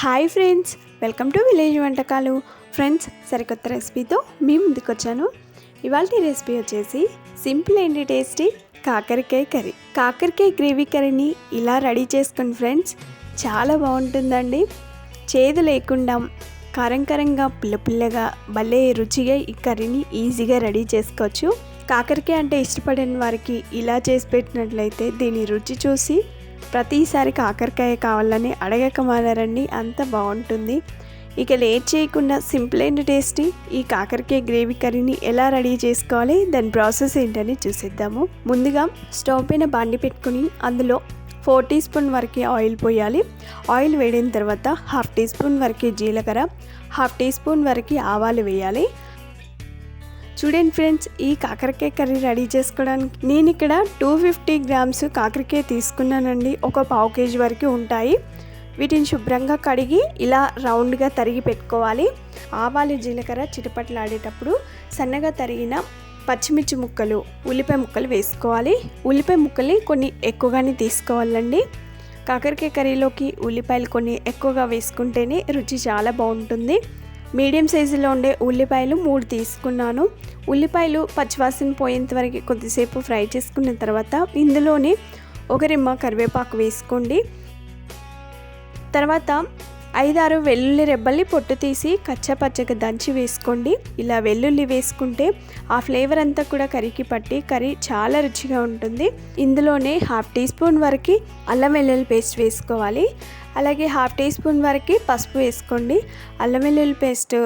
Hi friends welcome to village వంటకాలు. Friends సరికొత్త రెసిపీతో మీ ముందుకు వచ్చాను ఇవాళ రెసిపీ వచ్చేసి సింపుల్ అండ్ టేస్టీ కాకరకాయ కర్రీ. కాకరకాయ గ్రేవీ కర్రీని ఇలా రెడీ చేసుకోండి ఫ్రెండ్స్ చాలా బాగుంటుందండి. చేదు లేకుండా కారం కారంగా పుల్ల పుల్లగా భలే రుచిగా ఈ కర్రీని ఈజీగా రెడీ చేసుకోవచ్చు. కాకరకాయ అంటే ఇష్టపడని వారికి ఇలా చేసి పెట్టినట్లయితే దీని రుచి చూసి ప్రతిసారి కాకరకాయ కావాలని అడగక మానారండి అంత బాగుంటుంది. ఇక లేట్ చేయకుండా సింపుల్ అండ్ టేస్టీ ఈ కాకరకాయ గ్రేవీ కర్రీని ఎలా రెడీ చేసుకోవాలి? దాని ప్రాసెస్ ఏంటని చూసేద్దాము. ముందుగా స్టవ్ పైన బాండి పెట్టుకుని అందులో ఫోర్ టీ స్పూన్ వరకు ఆయిల్ పోయాలి. ఆయిల్ వేడిన తర్వాత హాఫ్ టీ స్పూన్ వరకు జీలకర్ర హాఫ్ టీ స్పూన్ వరకు ఆవాలు వేయాలి. చూడండి ఫ్రెండ్స్ ఈ కాకరకాయ కర్రీ రెడీ చేసుకోవడానికి నేను ఇక్కడ టూ ఫిఫ్టీ గ్రామ్స్ కాకరకాయ తీసుకున్నానండి. ఒక పావు కేజీ వరకు ఉంటాయి. వీటిని శుభ్రంగా కడిగి ఇలా రౌండ్గా తరిగి పెట్టుకోవాలి. ఆవాలు జీలకర్ర చిటపట్లాడేటప్పుడు సన్నగా తరిగిన పచ్చిమిర్చి ముక్కలు ఉల్లిపాయ ముక్కలు వేసుకోవాలి. ఉల్లిపాయ ముక్కల్ని కొన్ని ఎక్కువగానే తీసుకోవాలండి. కాకరకాయ కర్రీలోకి ఉల్లిపాయలు కొన్ని ఎక్కువగా వేసుకుంటేనే రుచి చాలా బాగుంటుంది. మీడియం సైజులో ఉండే ఉల్లిపాయలు మూడు తీసుకున్నాను. ఉల్లిపాయలు పచ్చివాసన పోయేంత వరకు కొద్దిసేపు ఫ్రై చేసుకున్న తర్వాత ఇందులోనే ఒక రిమ్మ కరివేపాకు వేసుకోండి. తర్వాత ఐదారు వెల్లుల్లి రెబ్బల్ని పొట్టు తీసి కచ్చపచ్చగా దంచి వేసుకోండి. ఇలా వెల్లుల్లి వేసుకుంటే ఆ ఫ్లేవర్ అంతా కూడా కర్రీకి పట్టి కర్రీ చాలా రుచిగా ఉంటుంది. ఇందులోనే హాఫ్ టీ స్పూన్ వరకు అల్లం వెల్లుల్లి పేస్ట్ వేసుకోవాలి. అలాగే హాఫ్ టీ స్పూన్ వరకు పసుపు వేసుకోండి. అల్లం వెల్లుల్లి పేస్ట్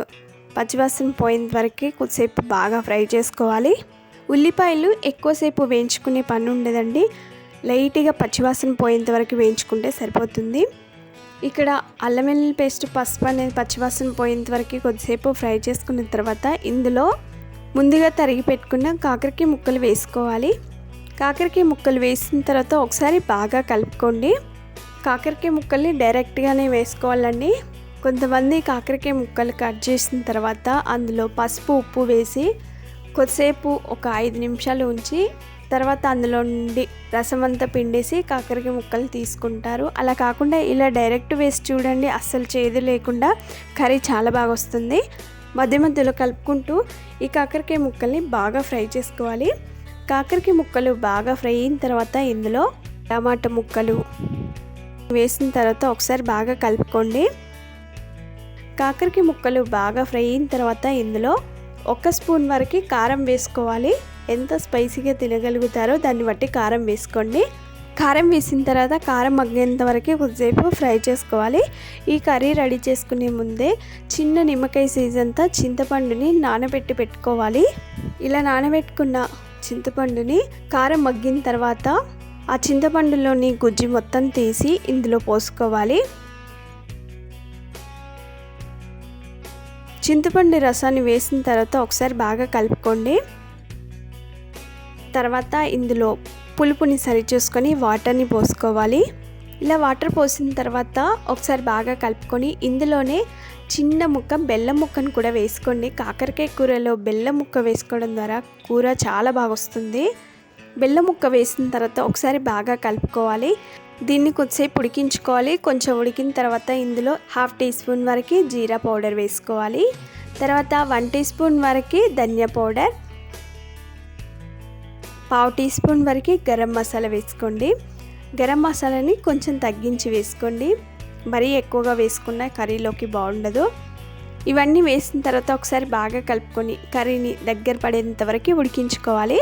పచ్చివాసన పోయేంత వరకు కొద్దిసేపు బాగా ఫ్రై చేసుకోవాలి. ఉల్లిపాయలు ఎక్కువసేపు వేయించుకునే పని ఉండదండి. లైట్గా పచ్చివాసన పోయేంత వరకు వేయించుకుంటే సరిపోతుంది. ఇక్కడ అల్లం వెల్లుల్లి పేస్ట్ పసుపు అనేది పచ్చివాసన పోయేంత వరకు కొద్దిసేపు ఫ్రై చేసుకున్న తర్వాత ఇందులో ముందుగా తరిగి పెట్టుకున్న కాకరకాయ ముక్కలు వేసుకోవాలి. కాకరకాయ ముక్కలు వేసిన తర్వాత ఒకసారి బాగా కలుపుకోండి. కాకరకాయ ముక్కల్ని డైరెక్ట్గానే వేసుకోవాలండి. కొంతమంది కాకరకాయ ముక్కలు కట్ చేసిన తర్వాత అందులో పసుపు ఉప్పు వేసి కొద్దిసేపు ఒక ఐదు నిమిషాలు ఉంచి తర్వాత అందులో నుండి రసం అంతా పిండేసి కాకరకాయ ముక్కలు తీసుకుంటారు. అలా కాకుండా ఇలా డైరెక్ట్ వేసి చూడండి అస్సలు చేదు లేకుండా కర్రీ చాలా బాగా వస్తుంది. మధ్య మధ్యలో కలుపుకుంటూ ఈ కాకరకాయ ముక్కల్ని బాగా ఫ్రై చేసుకోవాలి. కాకరకాయ ముక్కలు బాగా ఫ్రై అయిన తర్వాత ఇందులో టమాటా ముక్కలు వేసిన తర్వాత ఒకసారి బాగా కలుపుకోండి. కాకరకాయ ముక్కలు బాగా ఫ్రై అయిన తర్వాత ఇందులో ఒక స్పూన్ వరకు కారం వేసుకోవాలి. ఎంత స్పైసీగా తినగలుగుతారో దాన్ని బట్టి కారం వేసుకోండి. కారం వేసిన తర్వాత కారం మగ్గేంత వరకు కొద్దిసేపు ఫ్రై చేసుకోవాలి. ఈ కర్రీ రెడీ చేసుకునే ముందే చిన్న నిమ్మకాయ సైజ్ అంతా చింతపండుని నానబెట్టి పెట్టుకోవాలి. ఇలా నానబెట్టుకున్న చింతపండుని కారం మగ్గిన తర్వాత ఆ చింతపండులోని గుజ్జి మొత్తం తీసి ఇందులో పోసుకోవాలి. చింతపండు రసాన్ని వేసిన తర్వాత ఒకసారి బాగా కలుపుకోండి. తర్వాత ఇందులో పులుపుని సరిచూసుకొని వాటర్ని పోసుకోవాలి. ఇలా వాటర్ పోసిన తర్వాత ఒకసారి బాగా కలుపుకొని ఇందులోనే చిన్న ముక్క బెల్లం ముక్కను కూడా వేసుకోండి. కాకరకాయ కూరలో బెల్లం ముక్క వేసుకోవడం ద్వారా కూర చాలా బాగా వస్తుంది. బెల్లం ముక్క వేసిన తర్వాత ఒకసారి బాగా కలుపుకోవాలి. దీన్ని కొద్దిసేపు ఉడికించుకోవాలి. కొంచెం ఉడికిన తర్వాత ఇందులో హాఫ్ టీ స్పూన్ వరకు జీరా పౌడర్ వేసుకోవాలి. తర్వాత వన్ టీ స్పూన్ వరకు ధనియా పౌడర్ పావు టీ స్పూన్ వరకు గరం మసాలా వేసుకోండి. గరం మసాలాని కొంచెం తగ్గించి వేసుకోండి. మరీ ఎక్కువగా వేసుకున్న కర్రీలోకి బాగుండదు. ఇవన్నీ వేసిన తర్వాత ఒకసారి బాగా కలుపుకొని కర్రీని దగ్గర పడేంత వరకు ఉడికించుకోవాలి.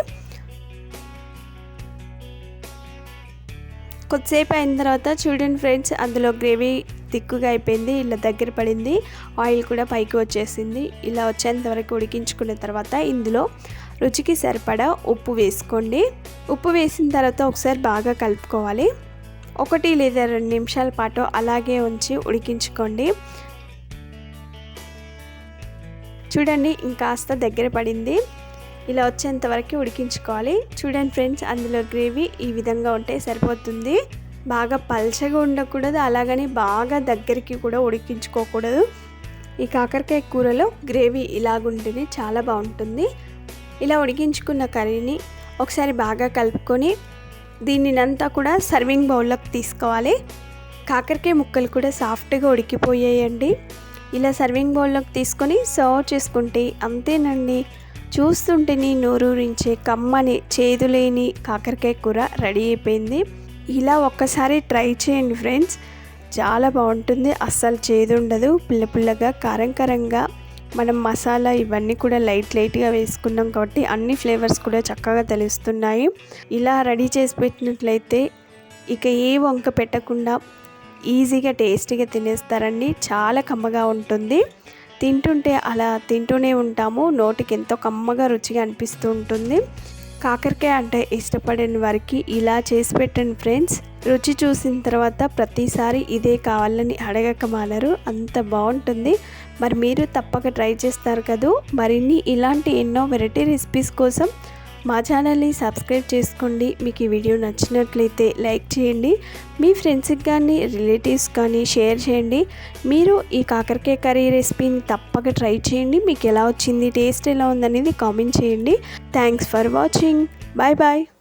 కొద్దిసేపు అయిన తర్వాత చూడండి ఫ్రెండ్స్ అందులో గ్రేవీ తిక్కుగా అయిపోయింది ఇలా దగ్గర పడింది ఆయిల్ కూడా పైకి వచ్చేసింది. ఇలా వచ్చేంత వరకు ఉడికించుకున్న తర్వాత ఇందులో రుచికి సరిపడా ఉప్పు వేసుకోండి. ఉప్పు వేసిన తర్వాత ఒకసారి బాగా కలుపుకోవాలి. ఒకటి లేదా రెండు నిమిషాల పాటు అలాగే ఉంచి ఉడికించుకోండి. చూడండి ఇంకాస్త దగ్గర పడింది. ఇలా వచ్చేంత వరకు ఉడికించుకోవాలి. చూడండి ఫ్రెండ్స్ అందులో గ్రేవీ ఈ విధంగా ఉంటే సరిపోతుంది. బాగా పల్చగా ఉండకూడదు అలాగని బాగా దగ్గరికి కూడా ఉడికించుకోకూడదు. ఈ కాకరకాయ కూరలో గ్రేవీ ఇలాగుంటేనే చాలా బాగుంటుంది. ఇలా ఉడికించుకున్న కర్రీని ఒకసారి బాగా కలుపుకొని దీనినంతా కూడా సర్వింగ్ బౌల్లోకి తీసుకోవాలి. కాకరకాయ ముక్కలు కూడా సాఫ్ట్గా ఉడికిపోయాయండి. ఇలా సర్వింగ్ బౌల్లోకి తీసుకొని సర్వ్ చేసుకుంటే అంతేనండి. చూస్తుంటేనే నోరూరించే కమ్మని చేదులేని కాకరకాయ కూర రెడీ అయిపోయింది. ఇలా ఒక్కసారి ట్రై చేయండి ఫ్రెండ్స్. చాలా బాగుంటుంది. అస్సలు చేదు ఉండదు పుల్ల పుల్లగా కారం కారంగా. మనం మసాలా ఇవన్నీ కూడా లైట్ లైట్గా వేసుకున్నాం కాబట్టి అన్ని ఫ్లేవర్స్ కూడా చక్కగా తెలుస్తున్నాయి. ఇలా రెడీ చేసి పెట్టినట్లయితే ఇక ఏ వంక పెట్టకుండా ఈజీగా టేస్టీగా తినేస్తారండి చాలా కమ్మగా ఉంటుంది. తింటుంటే అలా తింటూనే ఉంటాము. నోటికి ఎంతో కమ్మగా రుచిగా అనిపిస్తూ ఉంటుంది. కాకరకాయ అంటే ఇష్టపడిన వారికి ఇలా చేసి పెట్టండి ఫ్రెండ్స్. రుచి చూసిన తర్వాత ప్రతిసారి ఇదే కావాలని అడగక మాలరు అంత బాగుంటుంది. మరి మీరు తప్పక ట్రై చేస్తారు కదూ. మరిన్ని ఇలాంటి ఎన్నో వెరైటీ రెసిపీస్ కోసం మా ఛానల్ని సబ్స్క్రైబ్ చేసుకోండి. మీకు ఈ వీడియో నచ్చినట్లయితే లైక్ చేయండి. మీ ఫ్రెండ్స్కి కానీ రిలేటివ్స్ కానీ షేర్ చేయండి. మీరు ఈ కాకరకాయ కర్రీ రెసిపీని తప్పక ట్రై చేయండి. మీకు ఎలా వచ్చింది టేస్ట్ ఎలా ఉందనేది కామెంట్ చేయండి. Thanks for watching. Bye bye.